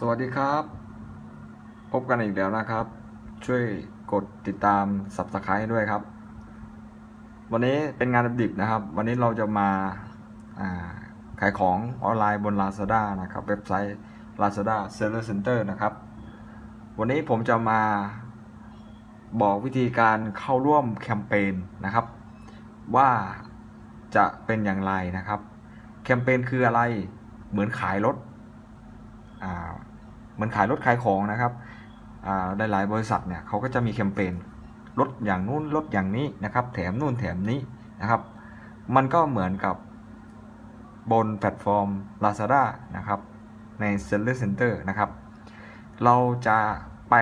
สวัสดีครับ พบกันอีกแล้วนะครับ ช่วยกดติดตาม Subscribe ด้วยครับ วันนี้เป็นงานดิบนะครับ วันนี้เราจะมาาขายของออนไลน์บน Lazada นะครับ เว็บไซต์ Lazada Seller Center นะครับ วันนี้ผมจะมาบอกวิธีการเข้าร่วมแคมเปญนะครับ ว่าจะเป็นอย่างไรนะครับ แคมเปญคืออะไรเหมือนขายรถอ่า เหมือนขายรถขายของนะครับอ่าหลายๆบริษัทเนี่ยเขาก็จะมีแคมเปญลดอย่างนู้นลดอย่างนี้นะครับ แถมนู่นแถมนี้นะครับ มันก็เหมือนกับบนแพลตฟอร์ม Lazada นะครับใน Seller Center นะครับ เราจะไป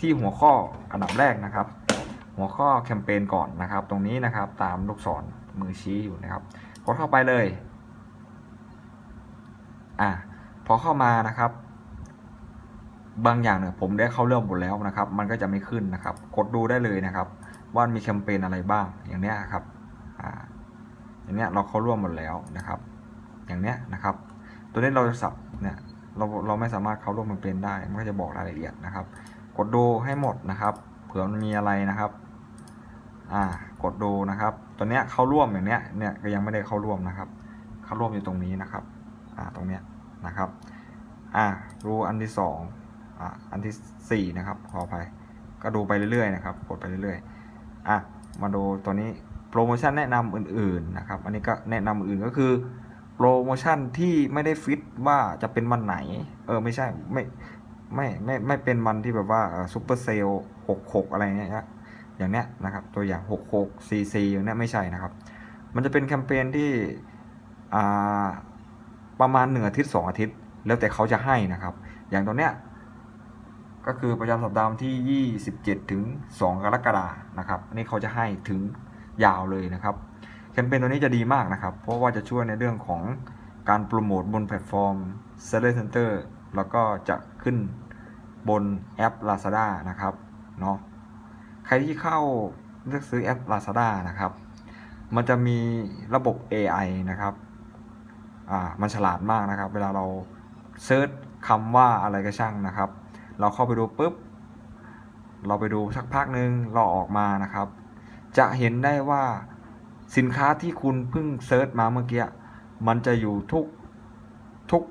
ที่หัวข้ออันดับแรกนะครับ หัวข้อแคมเปญก่อนนะครับ ตรงนี้นะครับตามลูกศรมือชี้อยู่นะครับกดเข้าไปเลยอะพอเข้ามานะครับ บางอย่างเนี่ยผมได้เข้าเรื่องหมดแล้วนะครับ มันก็จะไม่ขึ้นนะครับ กดดูได้เลยนะครับ ว่ามีแคมเปญอะไรบ้างอย่างเนี้ยครับอ่าอย่างเนี้ยเราเข้าร่วมหมดแล้วนะครับ อย่างเนี้ยนะครับ ตัวนี้เราจะสับเนี่ยเราเราไม่สามารถเข้าร่วมแคมเปญได้ มันก็จะบอกรายละเอียดนะครับ กดดูให้หมดนะครับ เผื่อมันมีอะไรนะครับอ่ากดดูนะครับ ตัวเนี้ยเข้าร่วมอย่างเนี้ยเนี่ยก็ยังไม่ได้เข้าร่วมนะครับ เข้าร่วมอยู่ตรงนี้นะครับอ่าตรงเนี้ยนะครับอ่าดูอันที่สอง อ่าอันที่สี่นะครับ ขออภัย ก็ดูไปเรื่อยๆนะครับ กดไปเรื่อยๆ อะ มาดูตัวนี้โปรโมชั่นแนะนำอื่นๆนะครับ อันนี้ก็แนะนำอื่นก็คือโปรโมชั่นที่ไม่ได้ฟิตว่าจะเป็นวันไหน เออไม่ใช่ไม่ไม่ไม่ไม่เป็นวันที่แบบว่าซูเปอร์เซลหกหกอะไรเงี้ยอย่างเนี้ยนะครับตัวอย่างหกหกซีซีอย่างเนี้ยไม่ใช่นะครับ มันจะเป็นแคมเปญที่ประมาณหนึ่งอาทิตย์สองอาทิตย์ แล้วแต่เขาจะให้นะครับ อย่างตัวเนี้ย ก็คือประจำสัปดาห์ที่ 27 ถึง 2 กรกฎานะครับอันนี้เขาจะให้ถึงยาวเลยนะครับแคมเปญตัวนี้จะดีมากนะครับ เพราะว่าจะช่วยในเรื่องของการโปรโมทบนแพลตฟอร์ม Seller Center แล้วก็จะขึ้นบนแอป Lazada นะครับเนาะใครที่เข้าเลือกซื้อแอป Lazada นะครับ มันจะมีระบบ AI นะครับอ่ามันฉลาดมากนะครับ เวลาเราเซิร์ชคำว่าอะไรก็ช่างนะครับ เราเข้าไปดูปุ๊บ เราไปดูสักพักหนึ่งเราออกมานะครับ จะเห็นได้ว่าสินค้าที่คุณเพิ่งเซิร์ชมาเมื่อกี้มันจะอยู่ทุกทุก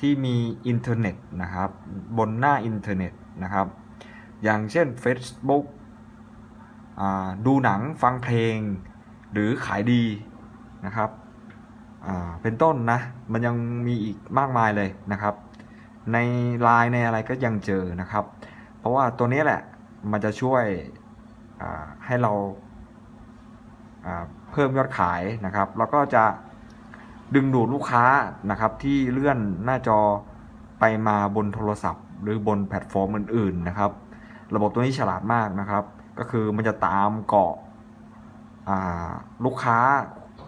ที่มีอินเทอร์เน็ตนะครับ บนหน้าอินเทอร์เน็ตนะครับ อย่างเช่น Facebook ดูหนังฟังเพลง หรือขายดีนะครับเป็นต้นนะ มันยังมีอีกมากมายเลยนะครับ ในไลน์ในอะไรก็ยังเจอนะครับ เพราะว่าตัวนี้แหละมันจะช่วยให้เราเพิ่มยอดขายนะครับ แล้วก็จะดึงดูดลูกค้านะครับที่เลื่อนหน้าจอไปมาบนโทรศัพท์ หรือบนแพลตฟอร์มอื่นๆนะครับ ระบบตัวนี้ฉลาดมากนะครับ ก็คือมันจะตามเกาะลูกค้า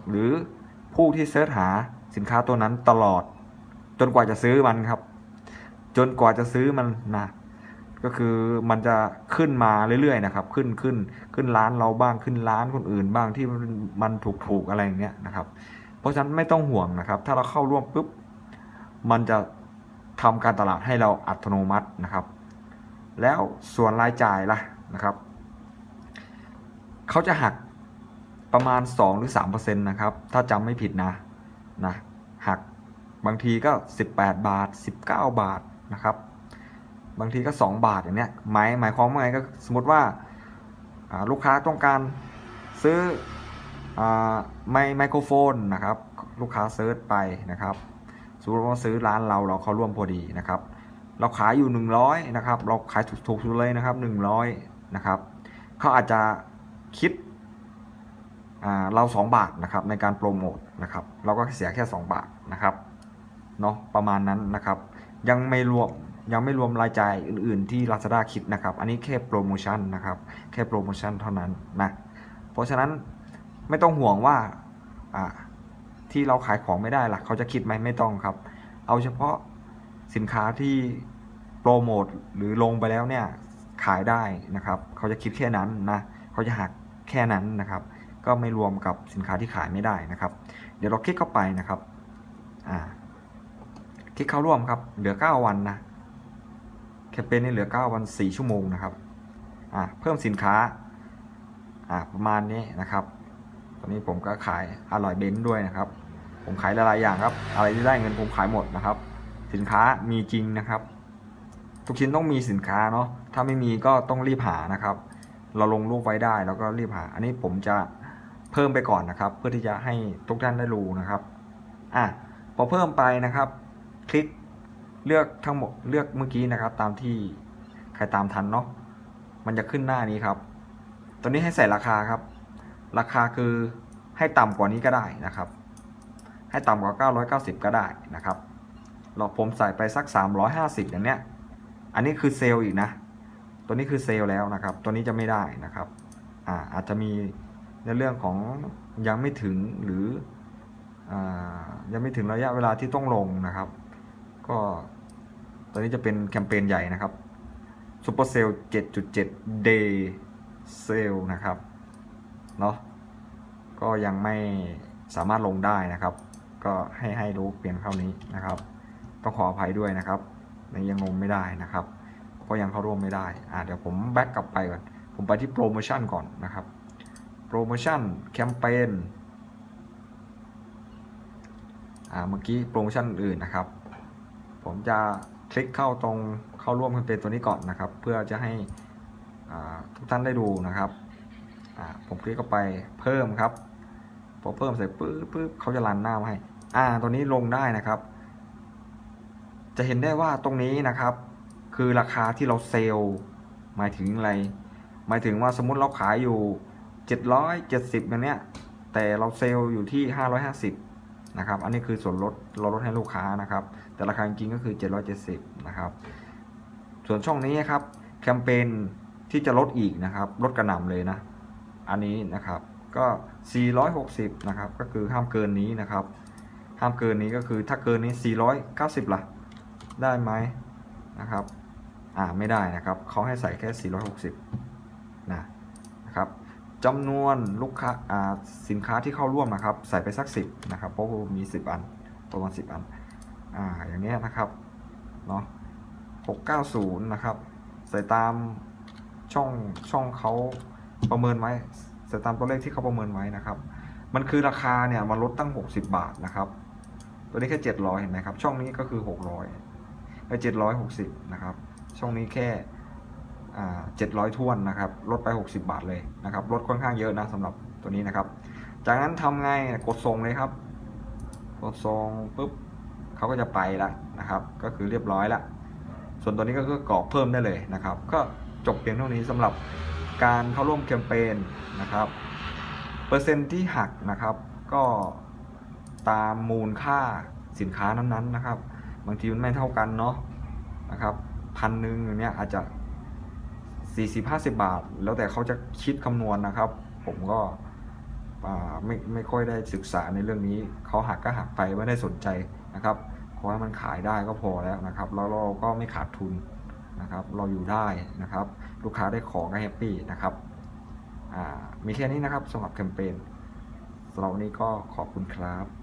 หรือผู้ที่เสิร์ชหาสินค้าตัวนั้นตลอด จนกว่าจะซื้อมันครับ จนกว่าจะซื้อมันนะก็คือมันจะขึ้นมาเรื่อยๆนะครับ ขึ้นขึ้นขึ้นร้านเราบ้างขึ้นร้านคนอื่นบ้างที่มันมันถูกๆอะไรอย่างเงี้ยนะครับ เพราะฉะนั้นไม่ต้องห่วงนะครับ ถ้าเราเข้าร่วมปุ๊บมันจะทำการตลาดให้เราอัตโนมัตินะครับ แล้วส่วนรายจ่ายล่ะนะครับเขาจะหักประมาณ 2 หรือ3%นะครับ ถ้าจำไม่ผิดนะนะหักบางทีก็ 18 บาท 19 บาท นะครับ บางทีก็ 2 บาทอย่างเนี้ยหมายหมายความว่าไงก็สมมติว่าลูกค้าต้องการซื้อไมไมโครโฟนนะครับ ลูกค้าเซิร์ชไปนะครับสมมติว่าซื้อร้านเราเราเข้าร่วมพอดีนะครับ เราขายอยู่ 100นะครับ เราขายถูกๆเลยนะครับ 100นะครับเขาอาจจะคิดอ่าเรา 2 บาทนะครับในการโปรโมทนะครับ เราก็เสียแค่ 2 บาทนะครับเนาะประมาณนั้นนะครับ ยังไม่รวมยังไม่รวมรายจ่ายอื่น ๆ ที่ Lazada คิดนะครับ อันนี้แค่โปรโมชั่นนะครับ แค่โปรโมชั่นเท่านั้นนะ เพราะฉะนั้นไม่ต้องห่วงว่าที่เราขายของไม่ได้ล่ะ เขาจะคิดไหมไม่ต้องครับ เอาเฉพาะสินค้าที่โปรโมทหรือลงไปแล้วเนี่ยขายได้นะครับ เขาจะคิดแค่นั้นนะ เขาจะหักแค่นั้นนะครับ ก็ไม่รวมกับสินค้าที่ขายไม่ได้นะครับ เดี๋ยวเราคลิกเข้าไปนะครับ อ่า ที่เข้าร่วมครับ เหลือ 9 วันนะ แคมเปญนี้เหลือ 9 วัน 4 ชั่วโมงนะครับ อ่าเพิ่มสินค้า อ่าประมาณนี้นะครับ ตอนนี้ผมก็ขายอร่อยเบนซ์ด้วยนะครับ ผมขายหลายๆอย่างครับ อะไรที่ได้เงินผมขายหมดนะครับ สินค้ามีจริงนะครับ ทุกชิ้นต้องมีสินค้าเนาะ ถ้าไม่มีก็ต้องรีบหานะครับ เราลงรูปไว้ได้แล้วก็รีบหา อันนี้ผมจะเพิ่มไปก่อนนะครับ เพื่อที่จะให้ทุกท่านได้รู้นะครับ อะพอเพิ่มไปนะครับ คลิกเลือกทั้งหมดเลือกเมื่อกี้นะครับ ตามที่ใครตามทันเนาะมันจะขึ้นหน้านี้ครับ ตัวนี้ให้ใส่ราคาครับ ราคาคือให้ต่ำกว่านี้ก็ได้นะครับ ให้ต่ำกว่า 990 ก็ได้นะครับเราผมใส่ไปสัก 350 อย่างเนี้ย อันนี้คือเซลล์อีกนะ ตัวนี้คือเซลล์แล้วนะครับ ตัวนี้จะไม่ได้นะครับ อ่าอาจจะมีในเรื่องของยังไม่ถึงหรืออ่ายังไม่ถึงระยะเวลาที่ต้องลงนะครับ ก็ตัวนี้จะเป็นแคมเปญใหญ่นะครับซูเปอร์เซลล์7.7 Day Sale นะครับเนาะก็ยังไม่สามารถลงได้นะครับ ก็ให้ให้รู้เพียงเท่านี้นะครับ ต้องขออภัยด้วยนะครับในยังลงไม่ได้นะครับ ก็ยังเข้าร่วมไม่ได้อ่าเดี๋ยวผมแบ็กกลับไปก่อนผมไปที่โปรโมชั่นก่อนนะครับ โปรโมชั่นแคมเปญอ่าเมื่อกี้โปรโมชั่นอื่นนะครับ ผมจะคลิกเข้าตรงเข้าร่วมแคมเปญตัวนี้ก่อนนะครับ เพื่อจะให้ทุกท่านได้ดูนะครับผมคลิกเข้าไปเพิ่มครับพอเพิ่มเสร็จปึ๊บปึ๊บเขาจะรันหน้ามาให้ อ่าตัวนี้ลงได้นะครับ จะเห็นได้ว่าตรงนี้นะครับ คือราคาที่เราเซลล์หมายถึงอะไร หมายถึงว่าสมมติเราขายอยู่ 770อย่างเนี้ยแต่เราเซลล์อยู่ที่ 550 นะครับ อันนี้คือส่วนลดเราลดให้ลูกค้านะครับ แต่ราคาจริงก็คือ 770 นะครับ ส่วนช่องนี้ครับแคมเปญที่จะลดอีกนะครับ ลดกระหน่ำเลยนะ อันนี้นะครับก็ 460 นะครับ ก็คือห้ามเกินนี้นะครับ ห้ามเกินนี้ก็คือถ้าเกินนี้ 490 ล่ะ ได้ไหมนะครับ อ่าไม่ได้นะครับเขาให้ใส่แค่ 460 นะนะครับ จำนวนลูกค้าสินค้าที่เข้าร่วมนะครับ ใส่ไปสัก 10 นะครับ เพราะมี 10 อันประมาณ10 อันอ่าอย่างเงี้ยนะครับเนาะ690 นะครับ ใส่ตามช่องช่องเขาประเมินไว้ใส่ตามตัวเลขที่เขาประเมินไว้นะครับ มันคือราคาเนี่ยมันลดตั้ง 60 บาทนะครับ ตัวนี้แค่ 700 เห็นไหมครับ ช่องนี้ก็คือ 600ไอ้760 นะครับ ช่องนี้แค่ อ่า700ท้วนนะครับลดไป 60 บาทเลยนะครับลดค่อนข้างเยอะนะสำหรับตัวนี้นะครับ จากนั้นทำไงกดส่งเลยครับ กดส่งปุ๊บเขาก็จะไปละนะครับ ก็คือเรียบร้อยละส่วนตัวนี้ก็คือกรอกเพิ่มได้เลยนะครับ ก็จบเพียงเท่านี้สำหรับการเข้าร่วมแคมเปญนะครับ เปอร์เซ็นต์ที่หักนะครับก็ตามมูลค่าสินค้านั้นๆนะครับ บางทีมันไม่เท่ากันเนาะนะครับพันหนึ่งอย่างเนี้ยอาจจะ 40 50 บาท แล้วแต่เขาจะคิดคำนวณนะครับ ผมก็ไม่ไม่ค่อยได้ศึกษาในเรื่องนี้ เขาหักก็หักไปไม่ได้สนใจนะครับขอให้มันขายได้ก็พอแล้วนะครับ แล้วเราก็ไม่ขาดทุนนะครับ เราอยู่ได้นะครับ ลูกค้าได้ของก็แฮปปี้นะครับมีแค่นี้นะครับสำหรับแคมเปญสำหรับวันนี้ก็ขอบคุณครับ